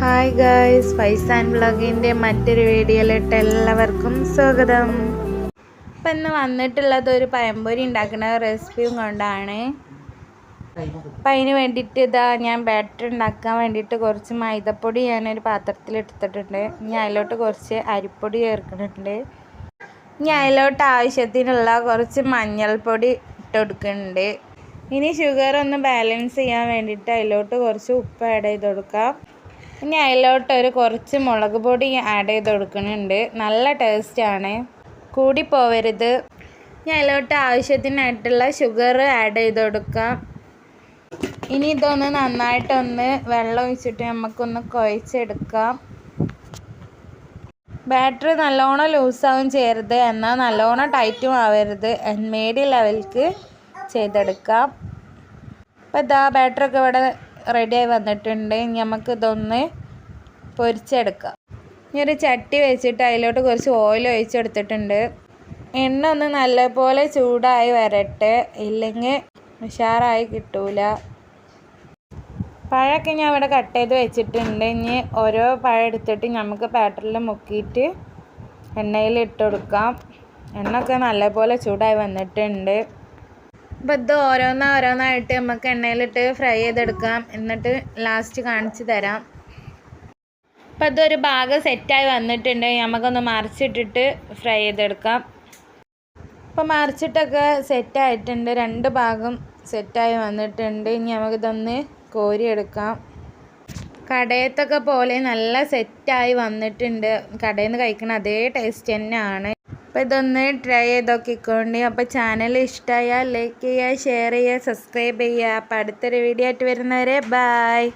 Hi guys Faiz and വ്ളോഗിന്റെ മറ്റൊരു വീഡിയോയിലിട്ട് എല്ലാവർക്കും സ്വാഗതം. ഇപ്പം ഇന്ന് വന്നിട്ടുള്ളത് ഒരു പഴംപൊരി ഉണ്ടാക്കുന്ന റെസിപ്പിയും കൊണ്ടാണ്. അപ്പം അതിന് വേണ്ടിയിട്ട് ഇതാ ഞാൻ ബാറ്റർ ഉണ്ടാക്കാൻ വേണ്ടിയിട്ട് കുറച്ച് മൈദപ്പൊടി ഞാനൊരു പാത്രത്തിൽ എടുത്തിട്ടുണ്ട്. ഇനി അതിലോട്ട് കുറച്ച് അരിപ്പൊടി ചേർക്കുന്നുണ്ട്. ഇനി അതിലോട്ട് ആവശ്യത്തിനുള്ള കുറച്ച് മഞ്ഞൾപ്പൊടി ഇട്ട് കൊടുക്കുന്നുണ്ട്. ഇനി ഷുഗർ ഒന്ന് ബാലൻസ് ചെയ്യാൻ വേണ്ടിയിട്ട് അതിലോട്ട് കുറച്ച് ഉപ്പ് ആഡ് ചെയ്ത് കൊടുക്കാം. ഇനി അതിലോട്ട് ഒരു കുറച്ച് മുളക് പൊടി ആഡ് ചെയ്ത് കൊടുക്കുന്നുണ്ട്. നല്ല ടേസ്റ്റാണ് കൂടി പോവരുത്. ഇനി അതിലോട്ട് ആവശ്യത്തിനായിട്ടുള്ള ഷുഗർ ആഡ് ചെയ്ത് കൊടുക്കാം. ഇനി ഇതൊന്ന് നന്നായിട്ടൊന്ന് വെള്ളം ഒഴിച്ചിട്ട് നമുക്കൊന്ന് കുഴച്ചെടുക്കാം. ബാറ്ററി നല്ലോണം ലൂസാവും ചെയ്യരുത്. എന്നാൽ നല്ലോണം ടൈറ്റും ആവരുത്. മീഡിയം ലെവൽക്ക് ചെയ്തെടുക്കാം. അപ്പോൾ ഇതാ ബാറ്ററി ഒക്കെ ഇവിടെ റെഡിയായി വന്നിട്ടുണ്ട്. ഇനി നമുക്ക് ഇതൊന്ന് പൊരിച്ചെടുക്കാം. ഇനി ഒരു ചട്ടി വെച്ചിട്ട് അതിലോട്ട് കുറച്ച് ഓയിൽ ഒഴിച്ചെടുത്തിട്ടുണ്ട്. എണ്ണ ഒന്ന് നല്ലപോലെ ചൂടായി വരട്ടെ. ഇല്ലെങ്കിൽ ഉഷാറായി കിട്ടൂല. പഴമൊക്കെ ഞാൻ ഇവിടെ കട്ട് ചെയ്ത് വെച്ചിട്ടുണ്ട്. ഇനി ഓരോ പഴം എടുത്തിട്ട് നമുക്ക് പാറ്ററിൽ മുക്കിയിട്ട് എണ്ണയിൽ ഇട്ട് കൊടുക്കാം. എണ്ണ ഒക്കെ നല്ലപോലെ ചൂടായി വന്നിട്ടുണ്ട്. അപ്പോൾ ഇത് ഓരോന്ന് ഓരോന്നായിട്ട് നമുക്ക് എണ്ണയിലിട്ട് ഫ്രൈ ചെയ്തെടുക്കാം. എന്നിട്ട് ലാസ്റ്റ് കാണിച്ചു തരാം. അപ്പോൾ ഇതൊരു ഭാഗം സെറ്റായി വന്നിട്ടുണ്ട്. നമുക്കൊന്ന് മറിച്ചിട്ടിട്ട് ഫ്രൈ ചെയ്തെടുക്കാം. അപ്പോൾ മറിച്ചിട്ടൊക്കെ സെറ്റായിട്ടുണ്ട്. രണ്ട് ഭാഗം സെറ്റായി വന്നിട്ടുണ്ട്. ഇനി നമുക്കിതൊന്ന് കോരിയെടുക്കാം. കടയത്തൊക്കെ പോലെ നല്ല സെറ്റായി വന്നിട്ടുണ്ട്. കടയിൽ നിന്ന് കഴിക്കുന്ന അതേ ടേസ്റ്റ് തന്നെയാണ്. അപ്പോൾ ഇതൊന്ന് ട്രൈ ചെയ്ത് നോക്കിക്കോണ്ടി അപ്പോൾ ചാനൽ ഇഷ്ടമായാൽ ലൈക്ക് ചെയ്യുക ഷെയർ ചെയ്യുക സബ്സ്ക്രൈബ് ചെയ്യുക അപ്പോൾ അടുത്തൊരു വീഡിയോ ആയിട്ട് വരുന്നവരെ ബായ്